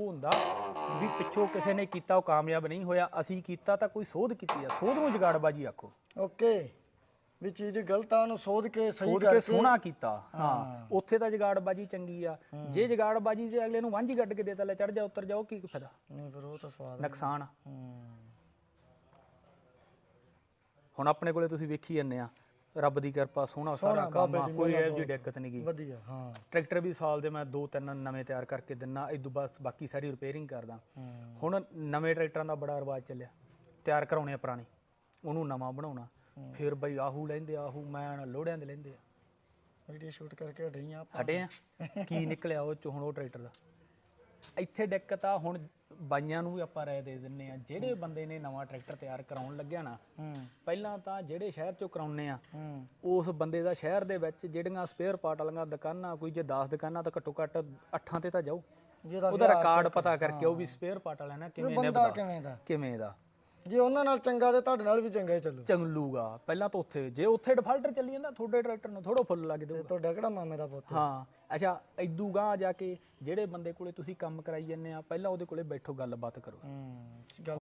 ਉਹ ਹੁੰਦਾ ਵੀ ਪਿੱਛੋਂ ਕਿਸੇ ਨੇ ਕੀਤਾ ਉਹ ਕਾਮਯਾਬ ਨਹੀਂ ਹੋਇਆ। ਅਸੀਂ ਕੀਤਾ ਤਾਂ ਕੋਈ ਸੋਧ ਕੀਤੀ ਆ। ਸੋਧ ਨੂੰ ਜਗਾੜਬਾਜੀ ਆਖੋ। ਓਕੇ। ਵੀ ਚੀਜ਼ ਗਲਤ ਆ ਉਹਨੂੰ ਸੋਧ ਕੇ ਸਹੀ ਸੋਧ ਕਰਕੇ ਕੇ ਸੋਹਣਾ ਕੀਤਾ। ਹਾਂ। ਉੱਥੇ ਤਾਂ ਜਗਾੜਬਾਜੀ ਚੰਗੀ ਆ। ਜੇ ਜਗਾੜਬਾਜੀ ਜੇ ਅਗਲੇ ਨੂੰ ਵਾਂਝੀ ਗੱਡ ਕੇ ਦੇਤਾ ਲੈ ਚੜ ਜਾ ਉੱਤਰ ਜਾਓ ਕੀ ਫਾਇਦਾ? ਨਹੀਂ ਫਿਰ ਉਹ ਤਾਂ ਸਵਾਦ ਨੁਕਸਾਨ ਹੁਣ ਆਪਣੇ ਕੋਲੇ ਤੁਸੀਂ ਵੇਖੀ ਜੰਨੇ ਆ। ਰੱਬ ਦੀ ਕਿਰਪਾ ਸੋਹਣਾ ਸਾਰਾ ਕੰਮ ਆ ਕੋਈ ਇਹੋ ਜਿਹੀ। ਦਿੱਕਤ ਨਹੀਂ ਗਈ। ਵਧੀਆ ਹਾਂ। ਟਰੈਕਟਰ ਵੀ ਸਾਲ ਦੇ ਮੈਂ ਦੋ ਤਿੰਨ ਨਵੇਂ ਤਿਆਰ ਕਰਕੇ ਦਿੰਨਾ ਇਦੋਂ ਬਾਅਦ ਬਾਕੀ ਸਾਰੀ ਰਿਪੇਅਰਿੰਗ ਕਰਦਾ। ਹੁਣ ਨਵੇਂ ਟਰੈਕਟਰਾਂ ਦਾ ਬੜਾ ਰਿਵਾਜ ਚੱਲਿਆ। ਤਿਆਰ ਕਰਾਉਣੇ ਆ ਪੁਰਾਣੇ ਉਹਨੂੰ ਨਵਾਂ ਬਣਾਉਣਾ। ਫਿਰ ਬਈ ਆਹੂ ਲੈਂਦੇ ਆ, ਆਹੂ ਮੈਂ ਲੋੜਿਆਂ ਦੇ ਲੈਂਦੇ ਆ। ਵੀਡੀਓ ਸ਼ੂਟ ਕਰਕੇ ਹਟੀਆਂ ਆਪਾਂ। ਹਟੇ ਆ? ਕੀ ਨਿਕਲਿਆ ਉਹ ਚ ਹੁਣ ਉਹ ਟਰੈਕਟਰ ਦਾ? ਇੱਥੇ ਦਿੱਕਤ ਆ ਹੁਣ ਬਾਈਆਂ ਨੂੰ ਵੀ ਆਪਾਂ ਰਾਏ ਦੇ ਦਿੰਨੇ ਆ ਜਿਹੜੇ ਬੰਦੇ ਨੇ ਨਵਾਂ ਟਰੈਕਟਰ ਤਿਆਰ ਕਰਾਉਣ ਲੱਗਿਆ ਨਾ ਪਹਿਲਾਂ ਤਾਂ ਜਿਹੜੇ ਸ਼ਹਿਰ ਚੋਂ ਕਰਾਉਨੇ ਆ ਉਸ ਬੰਦੇ ਦਾ ਸ਼ਹਿਰ ਦੇ ਵਿੱਚ ਜਿਹੜੀਆਂ ਸਪੇਅਰ ਪਾਰਟ ਵਾਲੀਆਂ ਦੁਕਾਨਾਂ ਕੋਈ ਜੇ 10 ਦੁਕਾਨਾਂ ਤਾਂ ਘੱਟੋ ਘੱਟ 8 ਤੇ ਤਾਂ ਜਾਓ। ਉਹਦਾ ਰਿਕਾਰਡ ਪਤਾ ਕਰਕੇ ਉਹ ਵੀ ਸਪੇਅਰ ਪਾਰਟ ਵਾਲਿਆਂ ਨੇ ਕਿਵੇਂ ਨਿਭਦਾ ਕਿਵੇਂ ਦਾ? ਕਿਵੇਂ ਦਾ। ਜੇ ਉਹਨਾਂ ਨਾਲ ਚੰਗਾ ਤੇ ਤੁਹਾਡੇ ਨਾਲ ਵੀ ਚੰਗਾ ਹੀ ਚੱਲੂ। ਚੰਗਲੂਗਾ ਪਹਿਲਾਂ ਤਾਂ ਉੱਥੇ ਜੇ ਉੱਥੇ ਡਿਫਾਲਟਰ ਚੱਲੀ ਜਾਂਦਾ ਤੁਹਾਡੇ ਟਰੈਕਟਰ ਨੂੰ ਥੋੜਾ ਫੁੱਲ ਲੱਗ ਤੇ ਤੁਹਾਡਾ ਕਿਹੜਾ ਮਾਮੇ ਦਾ ਪੁੱਤ? ਹਾਂ ਅੱਛਾ ਇਦੂ ਗਾਂ ਜਾ ਕੇ ਜਿਹੜੇ ਬੰਦੇ ਕੋਲੇ ਤੁਸੀਂ ਕੰਮ ਕਰਾਈ ਜੰਨੇ ਆ ਪਹਿਲਾਂ ਉਹਦੇ ਕੋਲੇ ਬੈਠੋ ਗੱਲਬਾਤ ਕਰੋ। ਹੂੰ ਗੱਲ